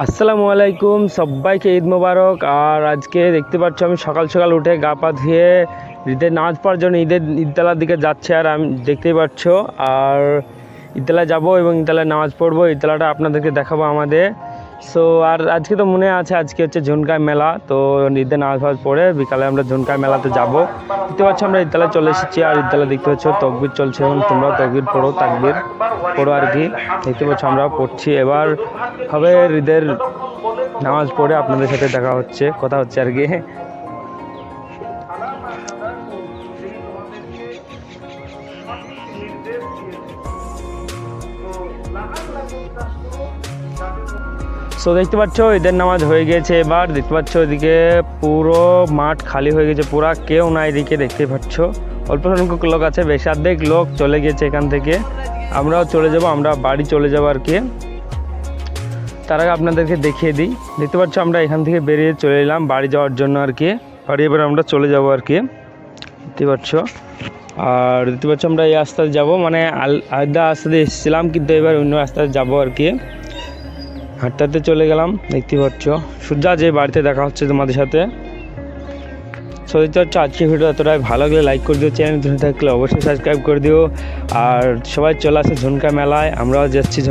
আসসালামু আলাইকুম, সবাইকে ঈদ মোবারক। আর আজকে দেখতে পাচ্ছ আমি সকাল সকাল উঠে গা পা ধুয়ে ঈদের নাচ পড়ার জন্য ঈদের ঈদতলার দিকে যাচ্ছে আর আমি দেখতেই পাচ্ছ। আর ঈদতলা যাব এবং ঈদতলায় নামাজ পড়ব। ঈদতলাটা আপনাদেরকে দেখাবো আমাদের। সো আর আজকে তো মনে আছে, আজকে হচ্ছে ঝুনকায় মেলা, তো ঈদের নামাজ ফাজ পড়ে বিকালে আমরা ঝুনকায় মেলাতে যাব। দেখতে পাচ্ছ আমরা ঈদতলায় চলে এসেছি, আর ঈদতলা দেখতে পাচ্ছ তকবির চলছে এবং তোমরা তকবির পড়ো, তাকবির পড়ো আর কি। দেখতে পাচ্ছ আমরা পড়ছি। এবার হবে ঈদের নামাজ পড়ে আপনাদের সাথে দেখা হচ্ছে, কথা হচ্ছে আর কি। সো দেখতে পাচ্ছ, ঈদের নামাজ হয়ে গেছে। এবার দেখতে পাচ্ছ, এদিকে পুরো মাঠ খালি হয়ে গেছে। পুরা কেউ নাই এদিকে দেখতে পাচ্ছ। অল্প সংখ্যক লোক আছে বেশি অর্ধেক লোক চলে গেছে এখান থেকে। আমরাও চলে যাব, আমরা বাড়ি চলে যাব আর কি। তার আগে আপনাদেরকে দেখিয়ে দিই। দেখতে পাচ্ছ, আমরা এখান থেকে বেরিয়ে চলে এলাম বাড়ি যাওয়ার জন্য আর কি। বাড়ি এবার আমরা চলে যাব আর কি। দেখতে পাচ্ছ। আর দেখতে পাচ্ছ, আমরা এই রাস্তাতে যাব। মানে আল, আলাদা রাস্তাতে এসেছিলাম, কিন্তু এবার অন্য রাস্তাতে যাব আর কি। হাঁটতে চলে গেলাম, দেখতে পাচ্ছ। সূর্যা, যে বাড়িতে দেখা হচ্ছে তোমাদের সাথে। সত্যি আজকে ভিডিও এতটাই। ভালো লাগলে লাইক করে দিও চ্যানেল থাকলে অবশ্যই সাবস্ক্রাইব করে দিও। আর সবাই চলে আসে ঝুনকা মেলায়, আমরাও যাচ্ছি